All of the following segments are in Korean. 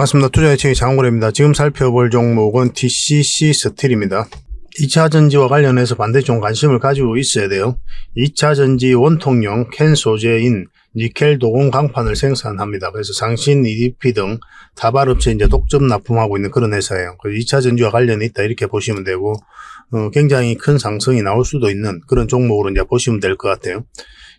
반갑습니다. 투자의체의 장고래입니다. 지금 살펴볼 종목은 TCC 스틸입니다. 2차 전지와 관련해서 좀 관심을 가지고 있어야 돼요. 2차 전지 원통용 캔 소재인 니켈 도공 강판을 생산합니다. 그래서 상신, EDP 등 다발업체 이제 독점 납품하고 있는 그런 회사예요. 그래서 2차 전지와 관련이 있다 이렇게 보시면 되고 어, 굉장히 큰 상승이 나올 수도 있는 그런 종목으로 이제 보시면 될 것 같아요.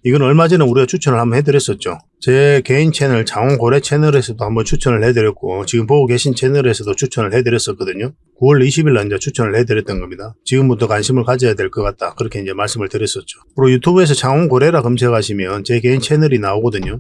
이건 얼마 전에 우리가 추천을 한번 해드렸었죠. 제 개인 채널 장원고래 채널에서도 한번 추천을 해드렸고 지금 보고 계신 채널에서도 추천을 해드렸었거든요. 9월 20일 날 이제 추천을 해드렸던 겁니다. 지금부터 관심을 가져야 될 것 같다. 그렇게 이제 말씀을 드렸었죠. 그리고 유튜브에서 장원고래라 검색하시면 제 개인 채널이 나오거든요.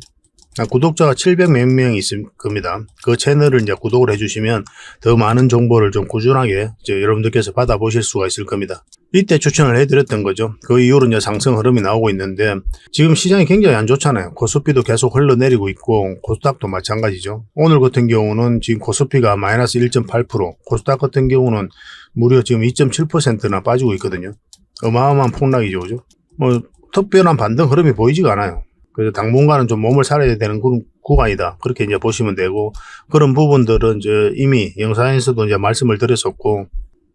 아, 구독자가 700 몇 명이 있을 겁니다. 그 채널을 이제 구독을 해주시면 더 많은 정보를 좀 꾸준하게 여러분들께서 받아보실 수가 있을 겁니다. 이때 추천을 해드렸던 거죠. 그 이후로 이제 상승 흐름이 나오고 있는데 지금 시장이 굉장히 안 좋잖아요. 코스피도 계속 흘러내리고 있고 코스닥도 마찬가지죠. 오늘 같은 경우는 지금 코스피가 마이너스 1.8% 코스닥 같은 경우는 무려 지금 2.7%나 빠지고 있거든요. 어마어마한 폭락이죠. 그죠? 뭐 특별한 반등 흐름이 보이지가 않아요. 그래서 당분간은 좀 몸을 살아야 되는 구간이다. 그렇게 이제 보시면 되고, 그런 부분들은 이제 이미 영상에서도 이제 말씀을 드렸었고,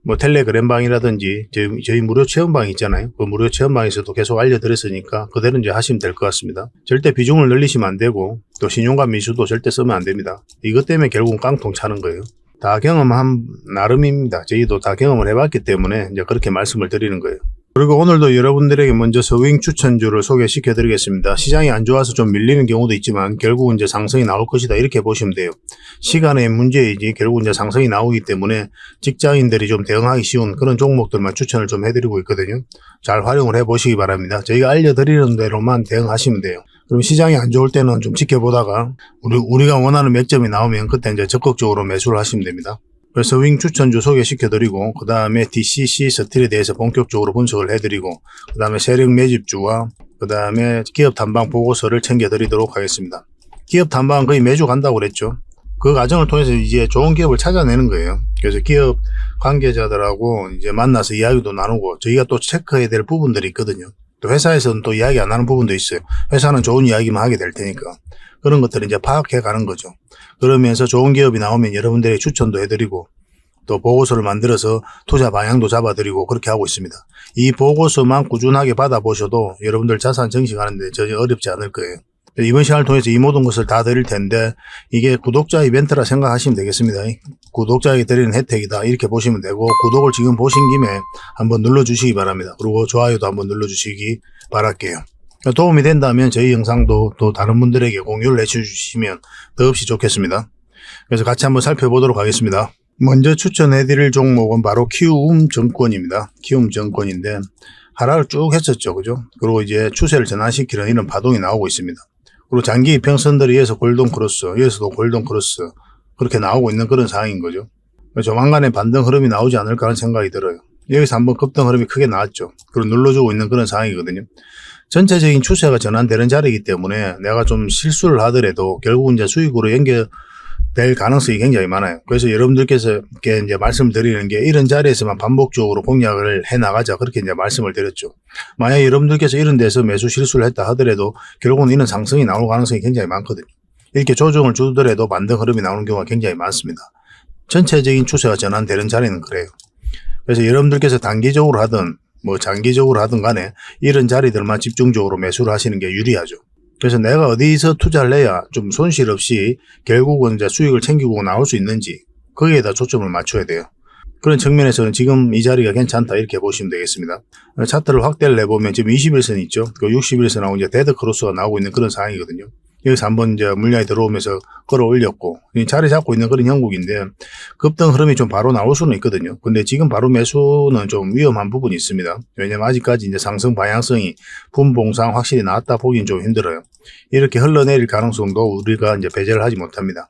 뭐 텔레그램방이라든지 저희, 저희 무료 체험방 있잖아요. 그 무료 체험방에서도 계속 알려드렸으니까 그대로 이제 하시면 될 것 같습니다. 절대 비중을 늘리시면 안 되고, 또 신용감 미수도 절대 쓰면 안 됩니다. 이것 때문에 결국은 깡통 차는 거예요. 다 경험한 나름입니다. 저희도 다 경험을 해봤기 때문에 이제 그렇게 말씀을 드리는 거예요. 그리고 오늘도 여러분들에게 먼저 서윙 추천주를 소개시켜 드리겠습니다. 시장이 안 좋아서 좀 밀리는 경우도 있지만 결국은 이제 상승이 나올 것이다 이렇게 보시면 돼요. 시간의 문제이지 결국 이제 상승이 나오기 때문에 직장인들이 좀 대응하기 쉬운 그런 종목들만 추천을 좀 해드리고 있거든요. 잘 활용을 해 보시기 바랍니다. 저희가 알려드리는 대로만 대응하시면 돼요. 그럼 시장이 안 좋을 때는 좀 지켜보다가 우리, 우리가 원하는 맥점이 나오면 그때 이제 적극적으로 매수를 하시면 됩니다. 그래서 윙 추천 주 소개시켜드리고 그 다음에 DCC 스틸에 대해서 본격적으로 분석을 해드리고 그 다음에 세력 매집주와 그 다음에 기업 탐방 보고서를 챙겨드리도록 하겠습니다. 기업 탐방은 거의 매주 간다고 그랬죠. 그 과정을 통해서 이제 좋은 기업을 찾아내는 거예요. 그래서 기업 관계자들하고 이제 만나서 이야기도 나누고 저희가 또 체크해야 될 부분들이 있거든요. 또 회사에서는 또 이야기 안 하는 부분도 있어요. 회사는 좋은 이야기만 하게 될 테니까. 그런 것들을 이제 파악해 가는 거죠. 그러면서 좋은 기업이 나오면 여러분들에게 추천도 해드리고 또 보고서를 만들어서 투자 방향도 잡아드리고 그렇게 하고 있습니다. 이 보고서만 꾸준하게 받아보셔도 여러분들 자산 정식하는데 전혀 어렵지 않을 거예요. 이번 시간을 통해서 이 모든 것을 다 드릴 텐데 이게 구독자 이벤트라 생각하시면 되겠습니다. 구독자에게 드리는 혜택이다 이렇게 보시면 되고 구독을 지금 보신 김에 한번 눌러주시기 바랍니다. 그리고 좋아요도 한번 눌러주시기 바랄게요. 도움이 된다면 저희 영상도 또 다른 분들에게 공유를 해주시면 더없이 좋겠습니다. 그래서 같이 한번 살펴보도록 하겠습니다. 먼저 추천해드릴 종목은 바로 키움 증권입니다. 키움 증권인데 하락을 쭉 했었죠. 그죠? 그리고 이제 추세를 전환시키는 이런 파동이 나오고 있습니다. 그리고 장기 이평선들에 의해서 골든 크로스, 여기서도 골든 크로스 그렇게 나오고 있는 그런 상황인 거죠. 조만간에 반등 흐름이 나오지 않을까 하는 생각이 들어요. 여기서 한번 급등 흐름이 크게 나왔죠. 그리고 눌러주고 있는 그런 상황이거든요. 전체적인 추세가 전환되는 자리이기 때문에 내가 좀 실수를 하더라도 결국 이제 수익으로 연결될 가능성이 굉장히 많아요. 그래서 여러분들께서 이렇게 이제 말씀드리는 게 이런 자리에서만 반복적으로 공략을 해 나가자 그렇게 이제 말씀을 드렸죠. 만약 여러분들께서 이런 데서 매수 실수를 했다 하더라도 결국은 이런 상승이 나올 가능성이 굉장히 많거든요. 이렇게 조정을 주더라도 반등 흐름이 나오는 경우가 굉장히 많습니다. 전체적인 추세가 전환되는 자리는 그래요. 그래서 여러분들께서 단기적으로 하든 뭐 장기적으로 하든 간에 이런 자리들만 집중적으로 매수를 하시는 게 유리하죠. 그래서 내가 어디서 투자를 해야 좀 손실 없이 결국은 이제 수익을 챙기고 나올 수 있는지 거기에다 초점을 맞춰야 돼요. 그런 측면에서는 지금 이 자리가 괜찮다 이렇게 보시면 되겠습니다. 차트를 확대를 해보면 지금 21선 있죠. 그 61선하고 이제 데드 크로스가 나오고 있는 그런 상황이거든요. 여기서 한번 이제 물량이 들어오면서 끌어올렸고 자리 잡고 있는 그런 형국인데 급등 흐름이 좀 바로 나올 수는 있거든요. 근데 지금 바로 매수는 좀 위험한 부분이 있습니다. 왜냐면 아직까지 이제 상승 방향성이 분봉상 확실히 나왔다 보기는 좀 힘들어요. 이렇게 흘러내릴 가능성도 우리가 이제 배제를 하지 못합니다.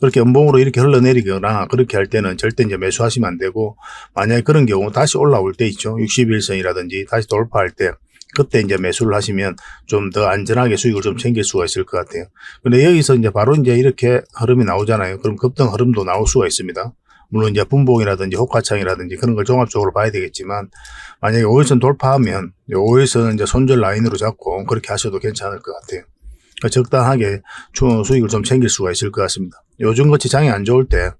그렇게 음봉으로 이렇게 흘러내리거나 그렇게 할 때는 절대 이제 매수하시면 안 되고 만약에 그런 경우 다시 올라올 때 있죠. 61선이라든지 다시 돌파할 때 그때 이제 매수를 하시면 좀 더 안전하게 수익을 좀 챙길 수가 있을 것 같아요. 근데 여기서 이제 바로 이제 이렇게 흐름이 나오잖아요. 그럼 급등 흐름도 나올 수가 있습니다. 물론 이제 분봉이라든지 호가창이라든지 그런 걸 종합적으로 봐야 되겠지만 만약에 5일선 돌파하면 5일선은 이제 손절 라인으로 잡고 그렇게 하셔도 괜찮을 것 같아요. 적당하게 주- 수익을 좀 챙길 수가 있을 것 같습니다. 요즘 같이 장이 안 좋을 때,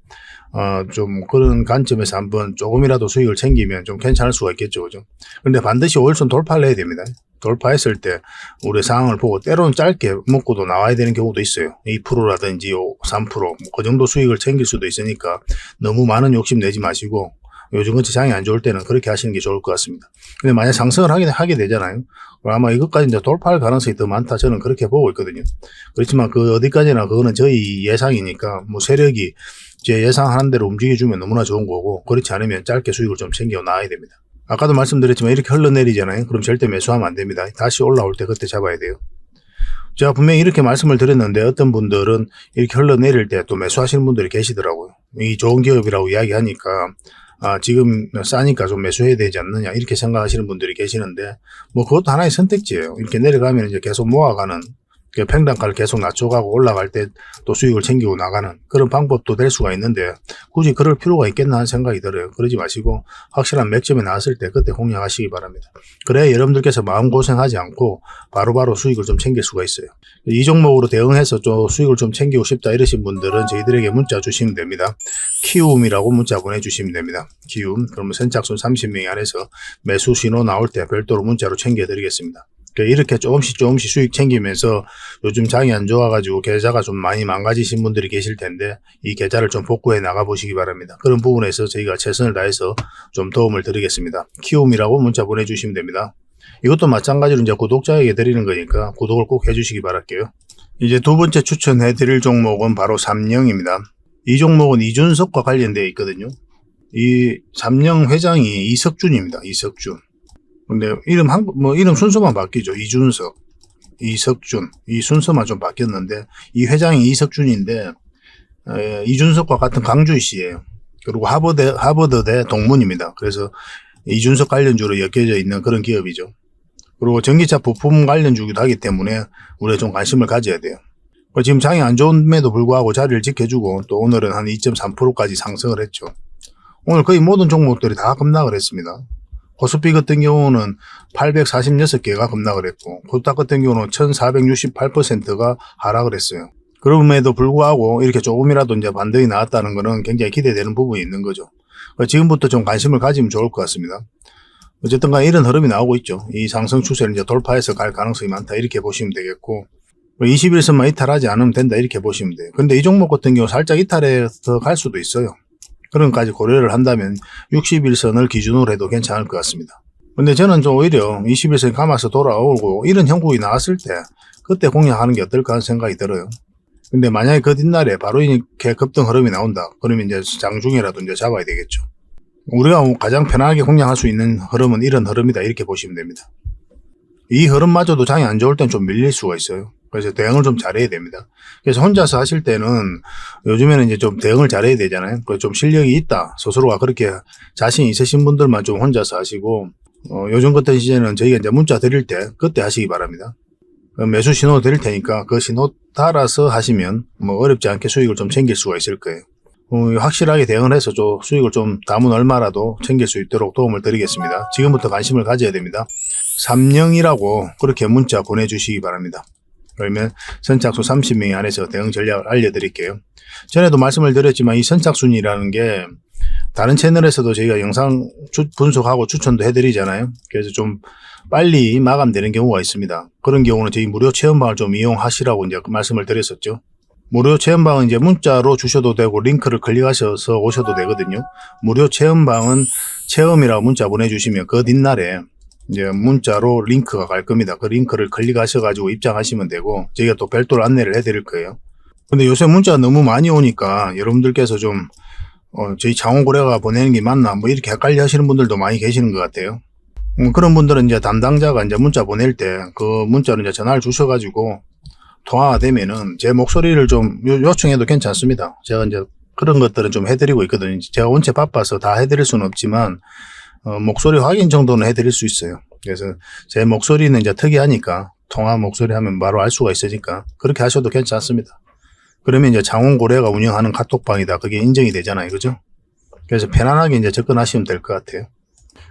어, 좀 그런 관점에서 한번 조금이라도 수익을 챙기면 좀 괜찮을 수가 있겠죠. 그죠? 근데 반드시 5일선 돌파를 해야 됩니다. 돌파했을 때 우리 상황을 보고 때로는 짧게 먹고도 나와야 되는 경우도 있어요. 2%라든지 3%, 그 정도 수익을 챙길 수도 있으니까 너무 많은 욕심 내지 마시고 요즘 같이 장이 안 좋을 때는 그렇게 하시는 게 좋을 것 같습니다. 근데 만약 상승을 하게, 하게 되잖아요. 아마 이것까지 이제 돌파할 가능성이 더 많다. 저는 그렇게 보고 있거든요. 그렇지만 그 어디까지나 그거는 저희 예상이니까 뭐 세력이 제 예상하는 대로 움직여주면 너무나 좋은 거고 그렇지 않으면 짧게 수익을 좀 챙겨 놔야 됩니다. 아까도 말씀드렸지만 이렇게 흘러내리잖아요. 그럼 절대 매수하면 안 됩니다. 다시 올라올 때 그때 잡아야 돼요. 제가 분명히 이렇게 말씀을 드렸는데 어떤 분들은 이렇게 흘러내릴 때 또 매수하시는 분들이 계시더라고요. 이 좋은 기업이라고 이야기하니까 아, 지금 싸니까 좀 매수해야 되지 않느냐 이렇게 생각하시는 분들이 계시는데 뭐 그것도 하나의 선택지예요. 이렇게 내려가면 이제 계속 모아가는 그 평단가를 계속 낮춰가고 올라갈 때 또 수익을 챙기고 나가는 그런 방법도 될 수가 있는데 굳이 그럴 필요가 있겠나 하는 생각이 들어요. 그러지 마시고 확실한 맥점에 나왔을 때 그때 공략하시기 바랍니다. 그래야 여러분들께서 마음고생하지 않고 바로바로 수익을 좀 챙길 수가 있어요. 이 종목으로 대응해서 좀 수익을 좀 챙기고 싶다 이러신 분들은 저희들에게 문자 주시면 됩니다. 키움이라고 문자 보내주시면 됩니다. 키움. 그러면 선착순 30명이 안에서 매수 신호 나올 때 별도로 문자로 챙겨드리겠습니다. 그러니까 이렇게 조금씩 조금씩 수익 챙기면서 요즘 장이 안 좋아가지고 계좌가 좀 많이 망가지신 분들이 계실 텐데 이 계좌를 좀 복구해 나가 보시기 바랍니다. 그런 부분에서 저희가 최선을 다해서 좀 도움을 드리겠습니다. 키움이라고 문자 보내주시면 됩니다. 이것도 마찬가지로 이제 구독자에게 드리는 거니까 구독을 꼭 해주시기 바랄게요. 이제 두 번째 추천해 드릴 종목은 바로 삼령입니다. 이 종목은 이준석과 관련되어 있거든요. 이 삼령 회장이 이석준입니다. 이석준. 근데 이름 한, 뭐 이름 순서만 바뀌죠. 이준석, 이석준, 이 순서만 좀 바뀌었는데 이 회장이 이석준인데 에, 이준석과 같은 강주이씨예요. 그리고 하버드 하버드대 동문입니다. 그래서 이준석 관련주로 엮여져 있는 그런 기업이죠. 그리고 전기차 부품 관련주기도 하기 때문에 우리가 좀 관심을 가져야 돼요. 그 지금 장이 안 좋음에도 불구하고 자리를 지켜주고 또 오늘은 한 2.3%까지 상승을 했죠. 오늘 거의 모든 종목들이 다 급락을 했습니다. 코스피 같은 경우는 846개가 급락을 했고 코스닥 같은 경우는 1468%가 하락을 했어요. 그럼에도 불구하고 이렇게 조금이라도 이제 반등이 나왔다는 것은 굉장히 기대되는 부분이 있는 거죠. 지금부터 좀 관심을 가지면 좋을 것 같습니다. 어쨌든 간에 이런 흐름이 나오고 있죠. 이 상승 추세를 이제 돌파해서 갈 가능성이 많다 이렇게 보시면 되겠고 21선만 이탈하지 않으면 된다 이렇게 보시면 돼요. 근데 이 종목 같은 경우 살짝 이탈해서 갈 수도 있어요. 그런 것까지 고려를 한다면 61선을 기준으로 해도 괜찮을 것 같습니다. 근데 저는 좀 오히려 21선 감아서 돌아오고 이런 형국이 나왔을 때 그때 공략하는 게 어떨까 하는 생각이 들어요. 근데 만약에 그 뒷날에 바로 이렇게 급등 흐름이 나온다. 그러면 이제 장중이라도 이제 잡아야 되겠죠. 우리가 가장 편하게 공략할 수 있는 흐름은 이런 흐름이다. 이렇게 보시면 됩니다. 이 흐름마저도 장이 안 좋을 땐 좀 밀릴 수가 있어요. 그래서 대응을 좀 잘해야 됩니다. 그래서 혼자서 하실 때는 요즘에는 이제 좀 대응을 잘해야 되잖아요. 그래서 좀 실력이 있다. 스스로가 그렇게 자신 있으신 분들만 좀 혼자서 하시고, 어, 요즘 같은 시즌에는 저희가 이제 문자 드릴 때 그때 하시기 바랍니다. 그 매수 신호 드릴 테니까 그 신호 따라서 하시면 뭐 어렵지 않게 수익을 좀 챙길 수가 있을 거예요. 어, 확실하게 대응을 해서 좀 수익을 좀 남은 얼마라도 챙길 수 있도록 도움을 드리겠습니다. 지금부터 관심을 가져야 됩니다. 삼령이라고 그렇게 문자 보내주시기 바랍니다. 그러면 선착순 30명이 안에서 대응 전략을 알려드릴게요. 전에도 말씀을 드렸지만 이 선착순이라는 게 다른 채널에서도 저희가 영상 추- 분석하고 추천도 해드리잖아요. 그래서 좀 빨리 마감되는 경우가 있습니다. 그런 경우는 저희 무료 체험방을 좀 이용하시라고 이제 그 말씀을 드렸었죠. 무료 체험방은 이제 문자로 주셔도 되고 링크를 클릭하셔서 오셔도 되거든요. 무료 체험방은 체험이라고 문자 보내주시면 그 뒷날에 이제 문자로 링크가 갈 겁니다. 그 링크를 클릭하셔가지고 입장하시면 되고 저희가 또 별도로 안내를 해드릴 거예요. 근데 요새 문자가 너무 많이 오니까 여러분들께서 좀 어, 저희 장호고래가 보내는 게 맞나 뭐 이렇게 헷갈려 하시는 분들도 많이 계시는 것 같아요. 음, 그런 분들은 이제 담당자가 이제 문자 보낼 때 그 문자로 이제 전화를 주셔가지고 통화가 되면은 제 목소리를 좀 요- 요청해도 괜찮습니다. 제가 이제 그런 것들은 좀 해드리고 있거든요. 제가 원체 바빠서 다 해드릴 수는 없지만 어, 목소리 확인 정도는 해드릴 수 있어요. 그래서 제 목소리는 이제 특이하니까 통화 목소리 하면 바로 알 수가 있으니까 그렇게 하셔도 괜찮습니다. 그러면 이제 장원고래가 운영하는 카톡방이다. 그게 인정이 되잖아요. 그죠? 그래서 편안하게 이제 접근하시면 될 것 같아요.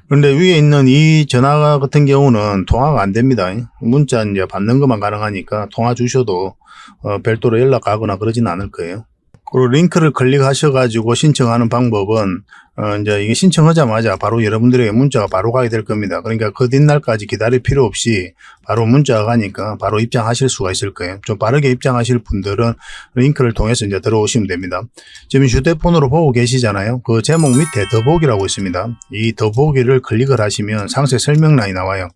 그런데 위에 있는 이 전화 같은 경우는 통화가 안 됩니다. 문자 이제 받는 것만 가능하니까 통화 주셔도 어, 별도로 연락하거나 그러진 않을 거예요. 그리고 링크를 클릭하셔가지고 신청하는 방법은 어, 이제 이게 신청하자마자 바로 여러분들에게 문자가 바로 가게 될 겁니다. 그러니까 그 뒷날까지 기다릴 필요 없이 바로 문자가 가니까 바로 입장하실 수가 있을 거예요. 좀 빠르게 입장하실 분들은 링크를 통해서 이제 들어오시면 됩니다. 지금 휴대폰으로 보고 계시잖아요. 그 제목 밑에 더보기라고 있습니다. 이 더보기를 클릭을 하시면 상세 설명란이 나와요.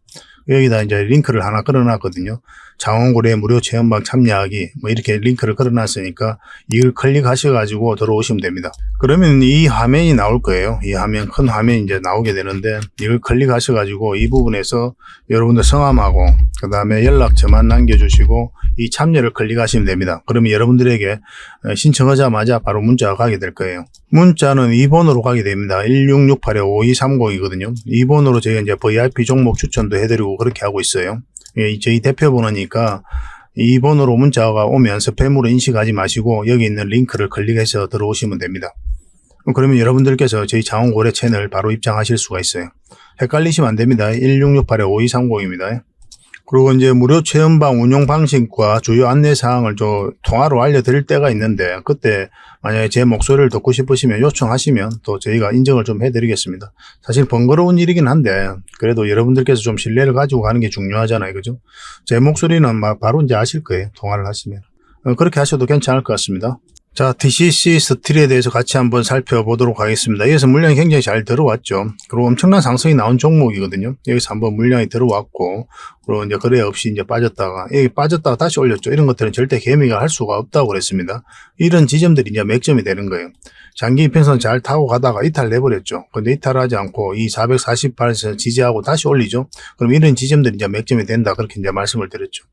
여기다 이제 링크를 하나 걸어놨거든요. 장원고래 무료 체험방 참여하기 뭐 이렇게 링크를 걸어놨으니까 이걸 클릭하셔가지고 들어오시면 됩니다. 그러면 이 화면이 나올 거예요. 이 화면 큰 화면이 이제 나오게 되는데 이걸 클릭하셔가지고 이 부분에서 여러분들 성함하고 그 다음에 연락처만 남겨주시고 이 참여를 클릭하시면 됩니다. 그러면 여러분들에게 어, 신청하자마자 바로 문자가 가게 될 거예요. 문자는 2번으로 가게 됩니다. 1668-5230이거든요. 2번으로 저희가 이제 VIP 종목 추천도 해드리고 그렇게 하고 있어요. 예, 저희 대표 번호니까 2번으로 문자가 오면 스팸으로 인식하지 마시고 여기 있는 링크를 클릭해서 들어오시면 됩니다. 그러면 여러분들께서 저희 장원고래 채널 바로 입장하실 수가 있어요. 헷갈리시면 안 됩니다. 1668-5230입니다. 그리고 이제 무료 체험방 운영 방식과 주요 안내 사항을 저 통화로 알려드릴 때가 있는데 그때 만약에 제 목소리를 듣고 싶으시면 요청하시면 또 저희가 인정을 좀 해드리겠습니다. 사실 번거로운 일이긴 한데 그래도 여러분들께서 좀 신뢰를 가지고 가는 게 중요하잖아요, 그죠? 제 목소리는 막 바로 이제 아실 거예요, 통화를 하시면 어, 그렇게 하셔도 괜찮을 것 같습니다. 자, DCC 스틸에 대해서 같이 한번 살펴보도록 하겠습니다. 여기서 물량이 굉장히 잘 들어왔죠. 그리고 엄청난 상승이 나온 종목이거든요. 여기서 한번 물량이 들어왔고, 그리고 이제 거래 없이 이제 빠졌다가, 여기 빠졌다가 다시 올렸죠. 이런 것들은 절대 개미가 할 수가 없다고 그랬습니다. 이런 지점들이 이제 맥점이 되는 거예요. 장기 이평선 잘 타고 가다가 이탈 내버렸죠. 근데 이탈하지 않고 이 448에서 지지하고 다시 올리죠. 그럼 이런 지점들이 이제 맥점이 된다. 그렇게 이제 말씀을 드렸죠.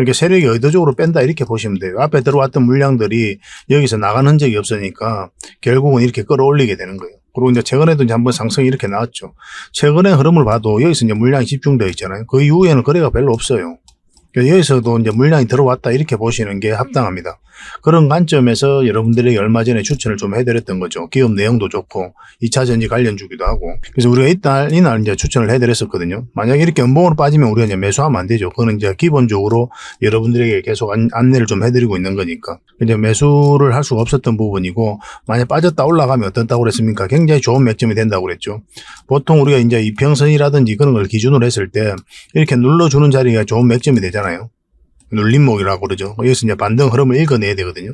그러니까 세력이 의도적으로 뺀다 이렇게 보시면 돼요. 앞에 들어왔던 물량들이 여기서 나간 흔적이 없으니까 결국은 이렇게 끌어올리게 되는 거예요. 그리고 이제 최근에도 이제 한번 상승이 이렇게 나왔죠. 최근의 흐름을 봐도 여기서 이제 물량이 집중되어 있잖아요. 그 이후에는 거래가 별로 없어요. 여기서도 이제 물량이 들어왔다 이렇게 보시는 게 합당합니다. 그런 관점에서 여러분들에게 얼마 전에 추천을 좀 해드렸던 거죠. 기업 내용도 좋고 2차 전지 관련 주기도 하고. 그래서 우리가 이날 이날 이제 추천을 해드렸었거든요. 만약에 이렇게 연봉으로 빠지면 우리가 이제 매수하면 안 되죠. 그거는 이제 기본적으로 여러분들에게 계속 안, 안내를 좀 해드리고 있는 거니까. 이제 매수를 할 수가 없었던 부분이고 만약 빠졌다 올라가면 어떻다고 그랬습니까? 굉장히 좋은 맥점이 된다고 그랬죠. 보통 우리가 이제 이평선이라든지 그런 걸 기준으로 했을 때 이렇게 눌러주는 자리가 좋은 맥점이 되잖아요. 눌림목이라고 그러죠. 여기서 이제 반등 흐름을 읽어내야 되거든요.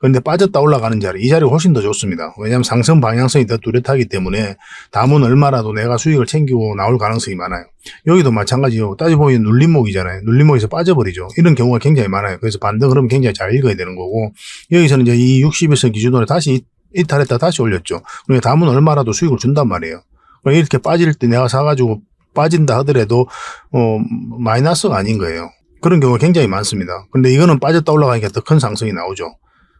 그런데 빠졌다 올라가는 자리, 이 자리가 훨씬 더 좋습니다. 왜냐하면 상승 방향성이 더 뚜렷하기 때문에 다음은 얼마라도 내가 수익을 챙기고 나올 가능성이 많아요. 여기도 마찬가지요. 따져보면 눌림목이잖아요. 눌림목에서 빠져버리죠. 이런 경우가 굉장히 많아요. 그래서 반등 흐름 굉장히 잘 읽어야 되는 거고 여기서는 이제 이 60일선 기준으로 다시 이탈했다 다시 올렸죠. 그러니까 다음은 얼마라도 수익을 준단 말이에요. 그러니까 이렇게 빠질 때 내가 사가지고 빠진다 하더라도 어, 마이너스가 아닌 거예요. 그런 경우가 굉장히 많습니다. 근데 이거는 빠졌다 올라가니까 더 큰 상승이 나오죠.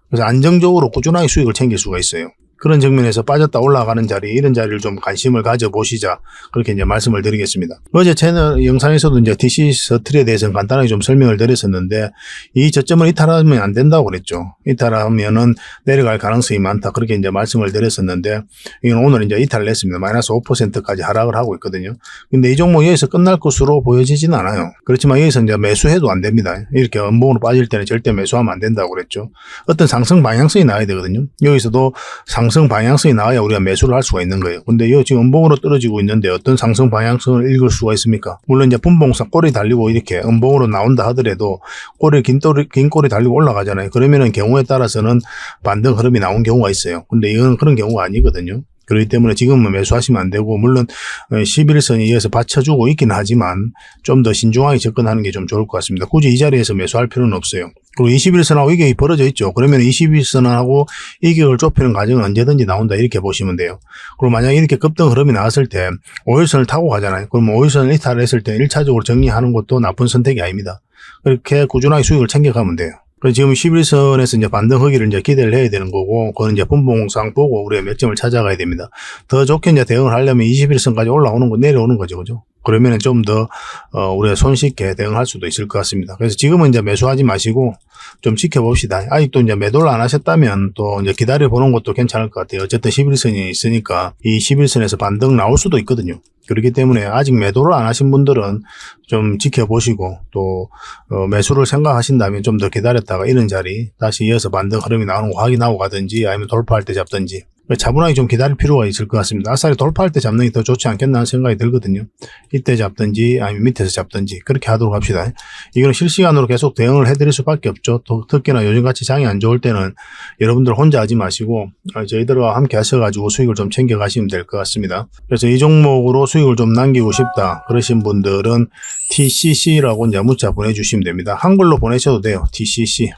그래서 안정적으로 꾸준하게 수익을 챙길 수가 있어요. 그런 측면에서 빠졌다 올라가는 자리, 이런 자리를 좀 관심을 가져보시자. 그렇게 이제 말씀을 드리겠습니다. 어제 채널 영상에서도 이제 DC 서틀에 대해서는 간단하게 좀 설명을 드렸었는데, 이 저점을 이탈하면 안 된다고 그랬죠. 이탈하면은 내려갈 가능성이 많다. 그렇게 이제 말씀을 드렸었는데, 이건 오늘 이제 이탈을 했습니다. 마이너스 5%까지 하락을 하고 있거든요. 근데 이 종목 여기서 끝날 것으로 보여지진 않아요. 그렇지만 여기서 이제 매수해도 안 됩니다. 이렇게 음봉으로 빠질 때는 절대 매수하면 안 된다고 그랬죠. 어떤 상승 방향성이 나와야 되거든요. 여기서도 상 상승 방향성이 나와야 우리가 매수를 할 수가 있는 거예요. 근데 이 지금 음봉으로 떨어지고 있는데 어떤 상승 방향성을 읽을 수가 있습니까? 물론 이제 분봉상 꼬리 달리고 이렇게 음봉으로 나온다 하더라도 꼬리 긴 꼬리 긴 꼬리 달리고 올라가잖아요. 그러면은 경우에 따라서는 반등 흐름이 나온 경우가 있어요. 근데 이건 그런 경우가 아니거든요. 그렇기 때문에 지금은 매수하시면 안 되고 물론 11선에 의해서 받쳐주고 있긴 하지만 좀 더 신중하게 접근하는 게 좀 좋을 것 같습니다. 굳이 이 자리에서 매수할 필요는 없어요. 그리고 21선하고 이격이 벌어져 있죠. 그러면 21선하고 이격을 좁히는 과정은 언제든지 나온다 이렇게 보시면 돼요. 그리고 만약에 이렇게 급등 흐름이 나왔을 때 5일선을 타고 가잖아요. 그럼 5일선을 이탈을 했을 때 1차적으로 정리하는 것도 나쁜 선택이 아닙니다. 그렇게 꾸준하게 수익을 챙겨가면 돼요. 그래서 지금 11선에서 이제 반등 허기를 이제 기대를 해야 되는 거고, 그거는 이제 분봉상 보고 우리가 몇 점을 찾아가야 됩니다. 더 좋게 이제 대응을 하려면 21선까지 올라오는 거, 내려오는 거죠. 그죠? 그러면은 좀 더, 어, 우리가 손쉽게 대응할 수도 있을 것 같습니다. 그래서 지금은 이제 매수하지 마시고 좀 지켜봅시다. 아직도 이제 매도를 안 하셨다면 또 이제 기다려 보는 것도 괜찮을 것 같아요. 어쨌든 11선이 있으니까 이 11선에서 반등 나올 수도 있거든요. 그렇기 때문에 아직 매도를 안 하신 분들은 좀 지켜보시고 또 어, 매수를 생각하신다면 좀 더 기다렸다가 이런 자리 다시 이어서 반등 흐름이 나오는 거 확인하고 가든지 아니면 돌파할 때 잡든지 차분하게 좀 기다릴 필요가 있을 것 같습니다. 아싸리 돌파할 때 잡는 게 더 좋지 않겠나 생각이 들거든요. 이때 잡든지 아니면 밑에서 잡든지 그렇게 하도록 합시다. 이거는 실시간으로 계속 대응을 해드릴 수밖에 없죠. 또 특히나 요즘같이 장이 안 좋을 때는 여러분들 혼자 하지 마시고 어, 저희들과 함께 하셔가지고 수익을 좀 챙겨가시면 될 것 같습니다. 그래서 이 종목으로 수익을 좀 남기고 싶다 그러신 분들은 TCC라고 이제 문자 보내주시면 됩니다. 한글로 보내셔도 돼요. TCC.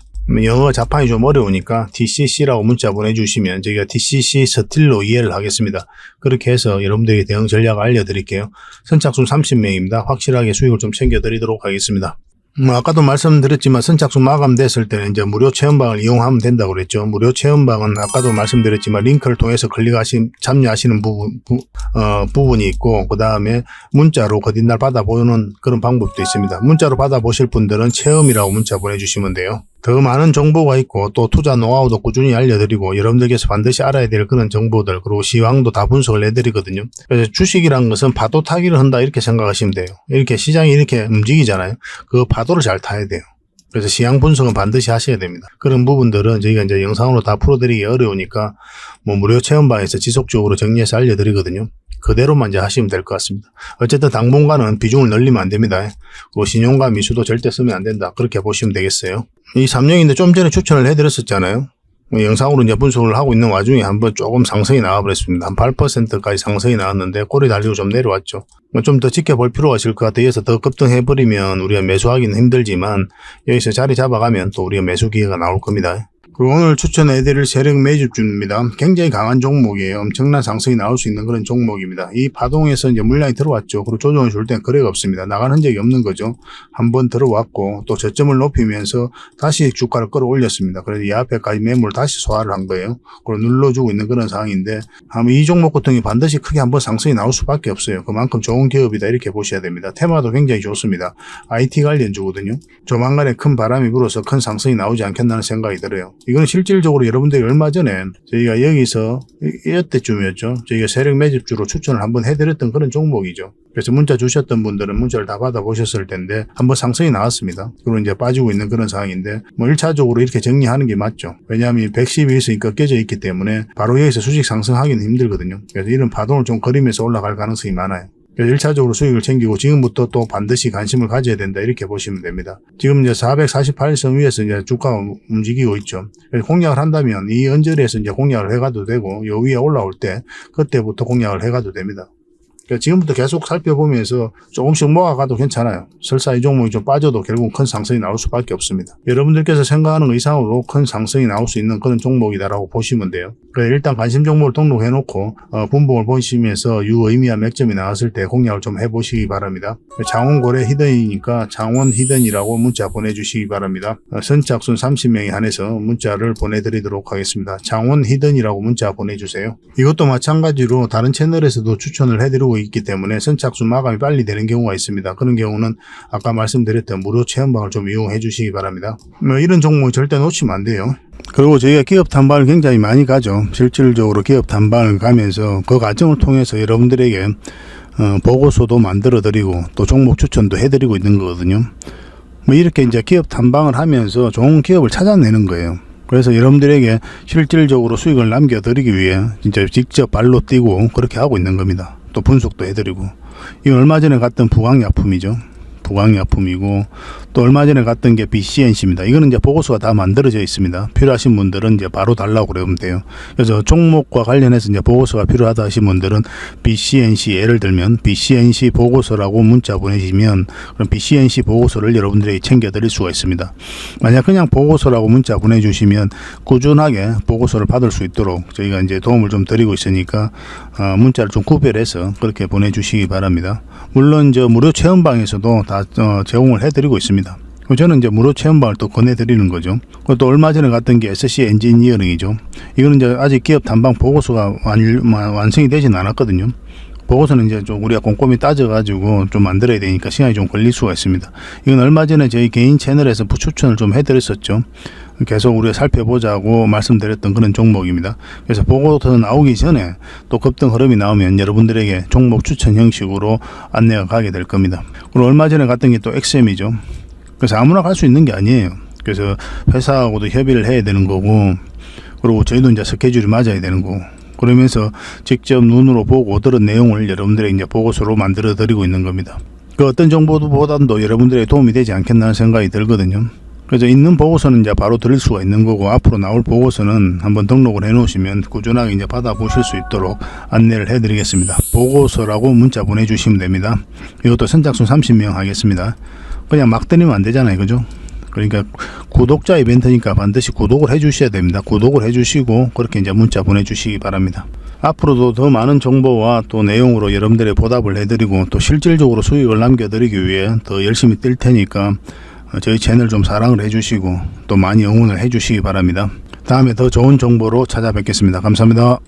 영어 자판이 좀 어려우니까 TCC라고 문자 보내주시면 저희가 TCC 스틸로 이해를 하겠습니다. 그렇게 해서 여러분들에게 대응 전략을 알려드릴게요. 선착순 30명입니다. 확실하게 수익을 좀 챙겨드리도록 하겠습니다. 뭐 아까도 말씀드렸지만 선착순 마감됐을 때는 이제 무료 체험방을 이용하면 된다고 그랬죠. 무료 체험방은 아까도 말씀드렸지만 링크를 통해서 클릭하시 참여하시는 부분 부, 어, 부분이 있고 그 다음에 문자로 거짓날 받아보는 그런 방법도 있습니다. 문자로 받아보실 분들은 체험이라고 문자 보내주시면 돼요. 더 많은 정보가 있고 또 투자 노하우도 꾸준히 알려드리고 여러분들께서 반드시 알아야 될 그런 정보들 그리고 시황도 다 분석을 해드리거든요. 그래서 주식이란 것은 파도 타기를 한다 이렇게 생각하시면 돼요. 이렇게 시장이 이렇게 움직이잖아요. 그 파도를 잘 타야 돼요. 그래서 시향 분석은 반드시 하셔야 됩니다. 그런 부분들은 저희가 이제 영상으로 다 풀어드리기 어려우니까 뭐 무료 체험방에서 지속적으로 정리해서 알려드리거든요. 그대로만 이제 하시면 될 것 같습니다. 어쨌든 당분간은 비중을 늘리면 안 됩니다. 그리고 신용과 미수도 절대 쓰면 안 된다. 그렇게 보시면 되겠어요. 이 3년인데 좀 전에 추천을 해드렸었잖아요. 뭐 영상으로 이제 분석을 하고 있는 와중에 한번 조금 상승이 나와버렸습니다. 한 8%까지 상승이 나왔는데 꼬리 달리고 좀 내려왔죠. 뭐좀더 지켜볼 필요가 있을 것 같아요. 여기서 더 급등해버리면 우리가 매수하기는 힘들지만 여기서 자리 잡아가면 또 우리가 매수 기회가 나올 겁니다. 그리고 오늘 추천해드릴 세력 매집주입니다. 굉장히 강한 종목이에요. 엄청난 상승이 나올 수 있는 그런 종목입니다. 이 파동에서 이제 물량이 들어왔죠. 그리고 조정을 줄 땐 거래가 없습니다. 나간 흔적이 없는 거죠. 한번 들어왔고 또 저점을 높이면서 다시 주가를 끌어올렸습니다. 그래서 이 앞에까지 매물 다시 소화를 한 거예요. 그리고 눌러주고 있는 그런 상황인데 아마 이 종목 같은 경우 반드시 크게 한번 상승이 나올 수밖에 없어요. 그만큼 좋은 기업이다 이렇게 보셔야 됩니다. 테마도 굉장히 좋습니다. IT 관련주거든요. 조만간에 큰 바람이 불어서 큰 상승이 나오지 않겠나는 생각이 들어요. 이건 실질적으로 여러분들이 얼마 전에 저희가 여기서 이- 이때쯤이었죠. 저희가 세력 매집주로 추천을 한번 해드렸던 그런 종목이죠. 그래서 문자 주셨던 분들은 문자를 다 받아보셨을 텐데 한번 상승이 나왔습니다. 그리고 이제 빠지고 있는 그런 상황인데 뭐 1차적으로 이렇게 정리하는 게 맞죠. 왜냐하면 112에서 꺾여져 있기 때문에 바로 여기서 수직 상승하기는 힘들거든요. 그래서 이런 파동을 좀 거리면서 올라갈 가능성이 많아요. 그래서 1차적으로 수익을 챙기고 지금부터 또 반드시 관심을 가져야 된다 이렇게 보시면 됩니다. 지금 이제 448선 위에서 이제 주가가 움직이고 있죠. 공략을 한다면 이 언저리에서 이제 공략을 해가도 되고 요 위에 올라올 때 그때부터 공략을 해가도 됩니다. 그러니까 지금부터 계속 살펴보면서 조금씩 모아가도 괜찮아요. 설사 이 종목이 좀 빠져도 결국 큰 상승이 나올 수밖에 없습니다. 여러분들께서 생각하는 것 이상으로 큰 상승이 나올 수 있는 그런 종목이다라고 보시면 돼요. 그래서 일단 관심 종목을 등록해놓고 어, 분봉을 보시면서 유의미한 맥점이 나왔을 때 공략을 좀 해보시기 바랍니다. 장원고래 히든이니까 장원 히든이라고 문자 보내주시기 바랍니다. 어, 선착순 30명에 한해서 문자를 보내드리도록 하겠습니다. 장원 히든이라고 문자 보내주세요. 이것도 마찬가지로 다른 채널에서도 추천을 해드리고 있기 때문에 선착순 마감이 빨리 되는 경우가 있습니다. 그런 경우는 아까 말씀드렸던 무료 체험방을 좀 이용해 주시기 바랍니다. 뭐 이런 종목 절대 놓치면 안 돼요. 그리고 저희가 기업 탐방을 굉장히 많이 가죠. 실질적으로 기업 탐방을 가면서 그 과정을 통해서 여러분들에게 어, 보고서도 만들어 드리고 또 종목 추천도 해 드리고 있는 거거든요. 뭐 이렇게 이제 기업 탐방을 하면서 좋은 기업을 찾아내는 거예요. 그래서 여러분들에게 실질적으로 수익을 남겨드리기 위해 진짜 직접 발로 뛰고 그렇게 하고 있는 겁니다. 또 분석도 해드리고. 이 얼마 전에 갔던 부강약품이죠. 부강약품이고 또 얼마 전에 갔던 게 BCNC입니다. 이거는 이제 보고서가 다 만들어져 있습니다. 필요하신 분들은 이제 바로 달라고 그러면 돼요. 그래서 종목과 관련해서 이제 보고서가 필요하다 하신 분들은 BCNC 예를 들면 BCNC 보고서라고 문자 보내시면 그럼 BCNC 보고서를 여러분들에게 챙겨드릴 수가 있습니다. 만약 그냥 보고서라고 문자 보내주시면 꾸준하게 보고서를 받을 수 있도록 저희가 이제 도움을 좀 드리고 있으니까 어, 문자를 좀 구별해서 그렇게 보내주시기 바랍니다. 물론 저 무료 체험방에서도 다 어, 제공을 해드리고 있습니다. 저는 이제 무료 체험방을 또 권해드리는 거죠. 또 얼마 전에 갔던 게 SC 엔지니어링이죠. 이거는 이제 아직 기업 담방 보고서가 완, 완성이 되진 않았거든요. 보고서는 이제 좀 우리가 꼼꼼히 따져가지고 좀 만들어야 되니까 시간이 좀 걸릴 수가 있습니다. 이건 얼마 전에 저희 개인 채널에서 추천을 좀 해드렸었죠. 계속 우리가 살펴보자고 말씀드렸던 그런 종목입니다. 그래서 보고서 나오기 전에 또 급등 흐름이 나오면 여러분들에게 종목 추천 형식으로 안내가 가게 될 겁니다. 그리고 얼마 전에 갔던 게 또 XM이죠. 그래서 아무나 갈 수 있는 게 아니에요. 그래서 회사하고도 협의를 해야 되는 거고, 그리고 저희도 이제 스케줄이 맞아야 되는 거고, 그러면서 직접 눈으로 보고 들은 내용을 여러분들에게 이제 보고서로 만들어 드리고 있는 겁니다. 그 어떤 정보보다도 여러분들에게 도움이 되지 않겠나 하는 생각이 들거든요. 그래서 있는 보고서는 이제 바로 드릴 수가 있는 거고 앞으로 나올 보고서는 한번 등록을 해 놓으시면 꾸준하게 이제 받아보실 수 있도록 안내를 해 드리겠습니다. 보고서라고 문자 보내 주시면 됩니다. 이것도 선착순 30명 하겠습니다. 그냥 막 드리면 안 되잖아요. 그죠? 그러니까 구독자 이벤트니까 반드시 구독을 해 주셔야 됩니다. 구독을 해 주시고 그렇게 이제 문자 보내 주시기 바랍니다. 앞으로도 더 많은 정보와 또 내용으로 여러분들의 보답을 해드리고 또 실질적으로 수익을 남겨드리기 위해 더 열심히 뛸 테니까 어, 저희 채널 좀 사랑을 해주시고 또 많이 응원을 해주시기 바랍니다. 다음에 더 좋은 정보로 찾아뵙겠습니다. 감사합니다.